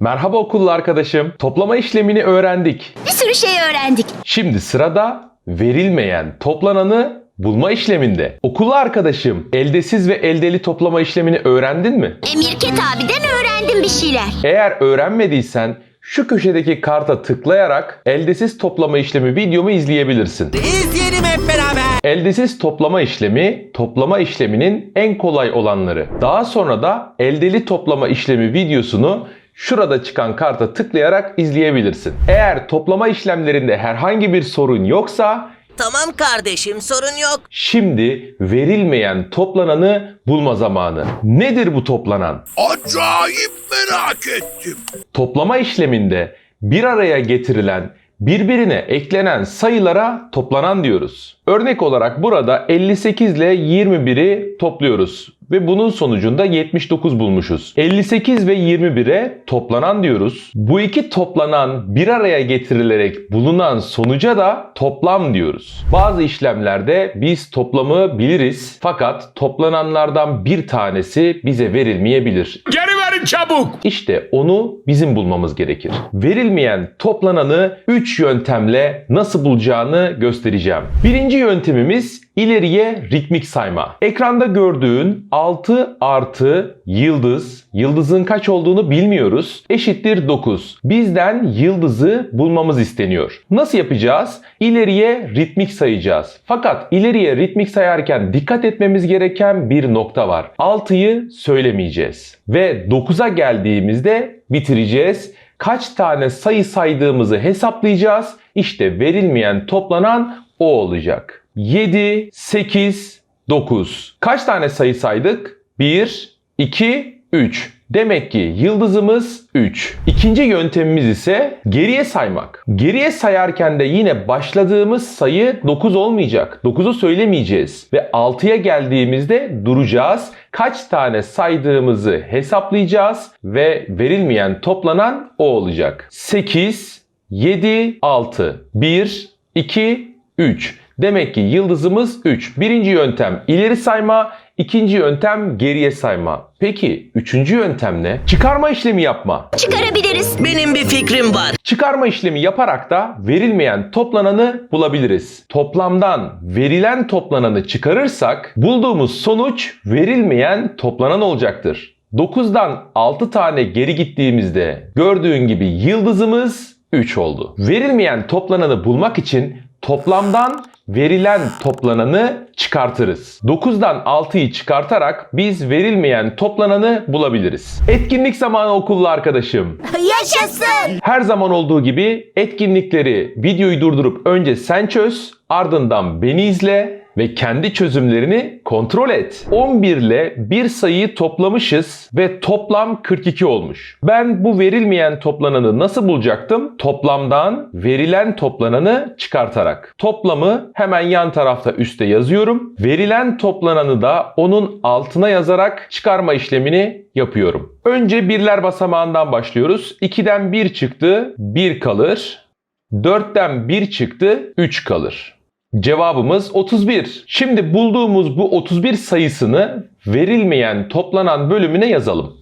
Merhaba okullu arkadaşım. Toplama işlemini öğrendik. Bir sürü şey öğrendik. Şimdi sırada verilmeyen toplananı bulma işleminde. Okullu arkadaşım, eldesiz ve eldeli toplama işlemini öğrendin mi? E, Mirket abiden öğrendim bir şeyler. Eğer öğrenmediysen şu köşedeki karta tıklayarak eldesiz toplama işlemi videomu izleyebilirsin. İzleyelim hep beraber. Eldesiz toplama işlemi, toplama işleminin en kolay olanları. Daha sonra da eldeli toplama işlemi videosunu şurada çıkan karta tıklayarak izleyebilirsin. Eğer toplama işlemlerinde herhangi bir sorun yoksa Tamam kardeşim sorun yok. şimdi verilmeyen toplananı bulma zamanı. Nedir bu toplanan? Acayip merak ettim. Toplama işleminde bir araya getirilen birbirine eklenen sayılara toplanan diyoruz. Örnek olarak burada 58 ile 21'i topluyoruz ve bunun sonucunda 79 bulmuşuz. 58 ve 21'e toplanan diyoruz. Bu iki toplanan bir araya getirilerek bulunan sonuca da toplam diyoruz. Bazı işlemlerde biz toplamı biliriz fakat toplananlardan bir tanesi bize verilmeyebilir. Geri çabuk. İşte onu bizim bulmamız gerekir. Verilmeyen toplananı 3 yöntemle nasıl bulacağını göstereceğim. Birinci yöntemimiz ileriye ritmik sayma. Ekranda gördüğün 6 artı yıldız, yıldızın kaç olduğunu bilmiyoruz, eşittir 9. Bizden yıldızı bulmamız isteniyor. Nasıl yapacağız? İleriye ritmik sayacağız. Fakat ileriye ritmik sayarken dikkat etmemiz gereken bir nokta var. 6'yı söylemeyeceğiz. Ve 9'a geldiğimizde bitireceğiz. Kaç tane sayı saydığımızı hesaplayacağız. İşte verilmeyen toplanan o olacak. 7, 8, 9. Kaç tane sayı saydık? 1, 2, 3. Demek ki yıldızımız 3. İkinci yöntemimiz ise geriye saymak. Geriye sayarken de yine başladığımız sayı 9 olmayacak. 9'u söylemeyeceğiz ve 6'ya geldiğimizde duracağız. Kaç tane saydığımızı hesaplayacağız ve verilmeyen toplanan o olacak. 8, 7, 6. 1, 2, 3. Demek ki yıldızımız 3. Birinci yöntem ileri sayma, ikinci yöntem geriye sayma. Peki üçüncü yöntem ne? Çıkarma işlemi yapma. Çıkarabiliriz. Benim bir fikrim var. Çıkarma işlemi yaparak da verilmeyen toplananı bulabiliriz. Toplamdan verilen toplananı çıkarırsak bulduğumuz sonuç verilmeyen toplanan olacaktır. 9'dan 6 tane geri gittiğimizde gördüğün gibi yıldızımız 3 oldu. Verilmeyen toplananı bulmak için toplamdan verilen toplananı çıkartırız. 9'dan 6'yı çıkartarak biz verilmeyen toplananı bulabiliriz. Etkinlik zamanı okullu arkadaşım. Yaşasın. Her zaman olduğu gibi etkinlikleri videoyu durdurup önce sen çöz, ardından beni izle ve kendi çözümlerini kontrol et. 11 ile bir sayıyı toplamışız ve toplam 42 olmuş. Ben bu verilmeyen toplananı nasıl bulacaktım? Toplamdan verilen toplananı çıkartarak. Toplamı hemen yan tarafta üstte yazıyorum. Verilen toplananı da onun altına yazarak çıkarma işlemini yapıyorum. Önce birler basamağından başlıyoruz. 2'den 1 çıktı, 1 kalır. 4'ten 1 çıktı, 3 kalır. Cevabımız 31. Şimdi bulduğumuz bu 31 sayısını verilmeyen toplanan bölümüne yazalım.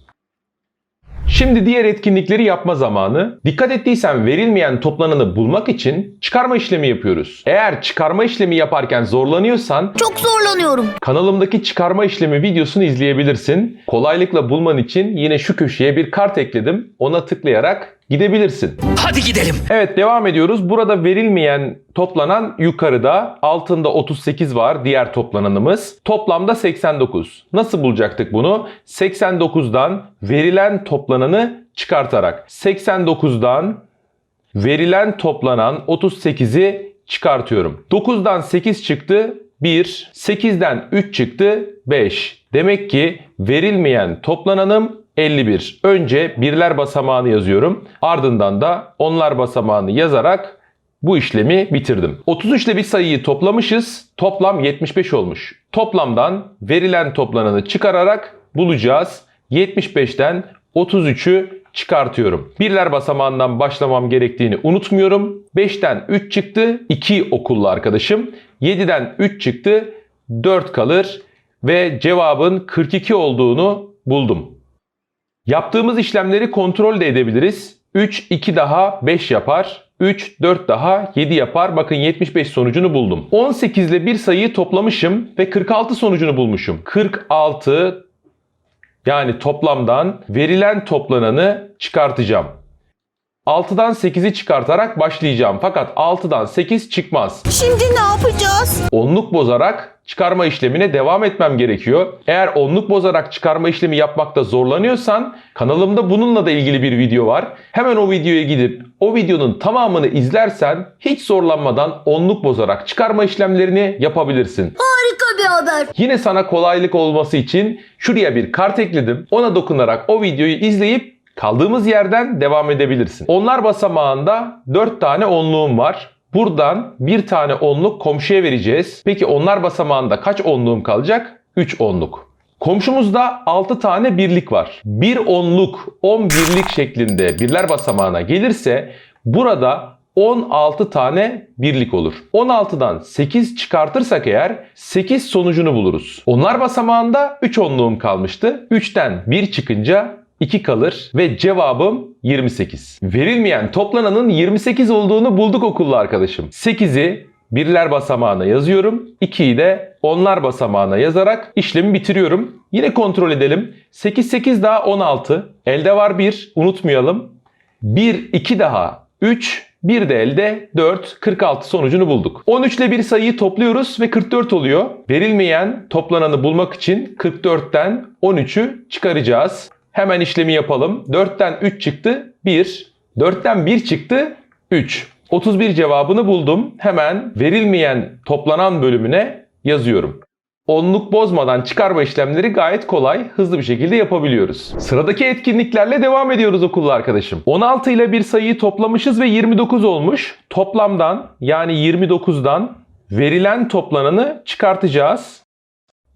Şimdi diğer etkinlikleri yapma zamanı. Dikkat ettiysen verilmeyen toplananı bulmak için çıkarma işlemi yapıyoruz. Eğer çıkarma işlemi yaparken zorlanıyorsan Çok zorlanıyorum. Kanalımdaki çıkarma işlemi videosunu izleyebilirsin. Kolaylıkla bulman için yine şu köşeye bir kart ekledim. Ona tıklayarak gidebilirsin. Hadi gidelim. Evet devam ediyoruz. Burada verilmeyen toplanan yukarıda altında 38 var diğer toplananımız. Toplamda 89. Nasıl bulacaktık bunu? 89'dan verilen toplananı çıkartarak. 89'dan verilen toplanan 38'i çıkartıyorum. 9'dan 8 çıktı 1, 8'den 3 çıktı 5. Demek ki verilmeyen toplananım 51. Önce birler basamağını yazıyorum. Ardından da onlar basamağını yazarak bu işlemi bitirdim. 33 ile bir sayıyı toplamışız. Toplam 75 olmuş. Toplamdan verilen toplananı çıkararak bulacağız. 75'ten 33'ü çıkartıyorum. Birler basamağından başlamam gerektiğini unutmuyorum. 5'ten 3 çıktı. 2 okullu arkadaşım. 7'den 3 çıktı. 4 kalır ve cevabın 42 olduğunu buldum. Yaptığımız işlemleri kontrol de edebiliriz. 3, 2 daha 5 yapar. 3, 4 daha 7 yapar. Bakın 75 sonucunu buldum. 18 ile bir sayıyı toplamışım ve 46 sonucunu bulmuşum. 46 yani toplamdan verilen toplananı çıkartacağım. 6'dan 8'i çıkartarak başlayacağım. Fakat 6'dan 8 çıkmaz. Şimdi ne yapacağız? Onluk bozarak çıkarma işlemine devam etmem gerekiyor. Eğer onluk bozarak çıkarma işlemi yapmakta zorlanıyorsan kanalımda bununla da ilgili bir video var. Hemen o videoya gidip o videonun tamamını izlersen hiç zorlanmadan onluk bozarak çıkarma işlemlerini yapabilirsin. Harika bir haber. Yine sana kolaylık olması için şuraya bir kart ekledim. Ona dokunarak o videoyu izleyip kaldığımız yerden devam edebilirsin. Onlar basamağında 4 tane onluğum var. Buradan bir tane onluk komşuya vereceğiz. Peki onlar basamağında kaç onluğum kalacak? 3 onluk. Komşumuzda 6 tane birlik var. Bir onluk 10 birlik şeklinde birler basamağına gelirse burada 16 tane birlik olur. 16'dan 8 çıkartırsak eğer 8 sonucunu buluruz. Onlar basamağında 3 onluğum kalmıştı. 3'ten 1 çıkınca 2 kalır ve cevabım 28. Verilmeyen toplananın 28 olduğunu bulduk okullu arkadaşım. 8'i birler basamağına yazıyorum. 2'yi de onlar basamağına yazarak işlemi bitiriyorum. Yine kontrol edelim. 8 8 daha 16. Elde var 1. Unutmayalım. 1 2 daha 3 bir de elde 4, 46 sonucunu bulduk. 13 ile bir sayıyı topluyoruz ve 44 oluyor. Verilmeyen toplananı bulmak için 44'ten 13'ü çıkaracağız. Hemen işlemi yapalım. 4'ten 3 çıktı 1. 4'ten 1 çıktı 3. 31 cevabını buldum. Hemen verilmeyen toplanan bölümüne yazıyorum. Onluk bozmadan çıkarma işlemleri gayet kolay, hızlı bir şekilde yapabiliyoruz. Sıradaki etkinliklerle devam ediyoruz okullu arkadaşım. 16 ile bir sayıyı toplamışız ve 29 olmuş. Toplamdan yani 29'dan verilen toplananı çıkartacağız.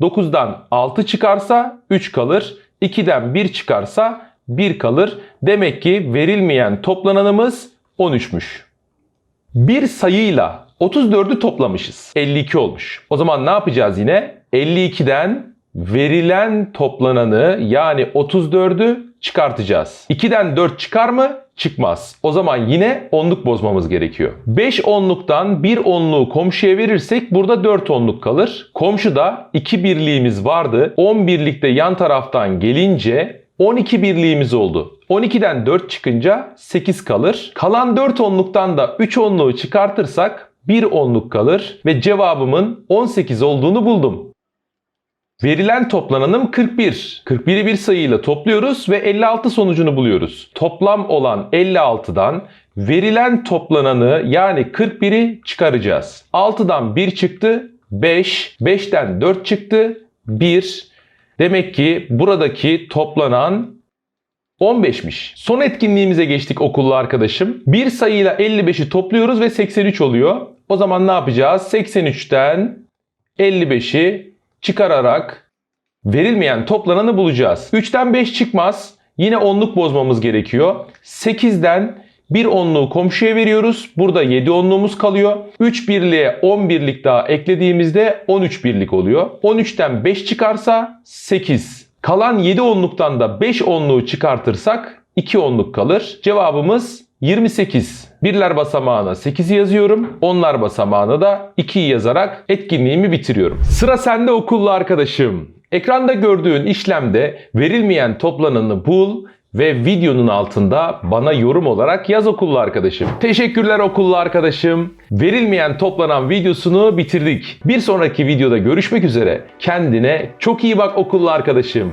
9'dan 6 çıkarsa 3 kalır. 2'den 1 çıkarsa 1 kalır. Demek ki verilmeyen toplananımız 13'müş. Bir sayıyla 34'ü toplamışız. 52 olmuş. O zaman ne yapacağız yine? 52'den verilen toplananı yani 34'ü çıkartacağız. 2'den 4 çıkar mı? Çıkmaz. O zaman yine onluk bozmamız gerekiyor. 5 onluktan 1 onluğu komşuya verirsek burada 4 onluk kalır. Komşuda 2 birliğimiz vardı. 10 birlikte yan taraftan gelince 12 birliğimiz oldu. 12'den 4 çıkınca 8 kalır. Kalan 4 onluktan da 3 onluğu çıkartırsak 1 onluk kalır ve cevabımın 18 olduğunu buldum. Verilen toplananım 41. 41'i bir sayıyla topluyoruz ve 56 sonucunu buluyoruz. Toplam olan 56'dan verilen toplananı yani 41'i çıkaracağız. 6'dan 1 çıktı 5, 5'ten 4 çıktı 1. Demek ki buradaki toplanan 15'miş. Son etkinliğimize geçtik okullu arkadaşım. Bir sayıyla 55'i topluyoruz ve 83 oluyor. O zaman ne yapacağız? 83'ten 55'i çıkararak verilmeyen toplananı bulacağız. 3'ten 5 çıkmaz. Yine onluk bozmamız gerekiyor. 8'den bir onluğu komşuya veriyoruz. Burada 7 onluğumuz kalıyor. 3 birliğe 10 birlik daha eklediğimizde 13 birlik oluyor. 13'ten 5 çıkarsa 8. Kalan 7 onluktan da 5 onluğu çıkartırsak 2 onluk kalır. Cevabımız 28. Birler basamağına 8'i yazıyorum. Onlar basamağına da 2'yi yazarak etkinliğimi bitiriyorum. Sıra sende okullu arkadaşım. Ekranda gördüğün işlemde verilmeyen toplananı bul ve videonun altında bana yorum olarak yaz okullu arkadaşım. Teşekkürler okullu arkadaşım. Verilmeyen toplanan videosunu bitirdik. Bir sonraki videoda görüşmek üzere. Kendine çok iyi bak okullu arkadaşım.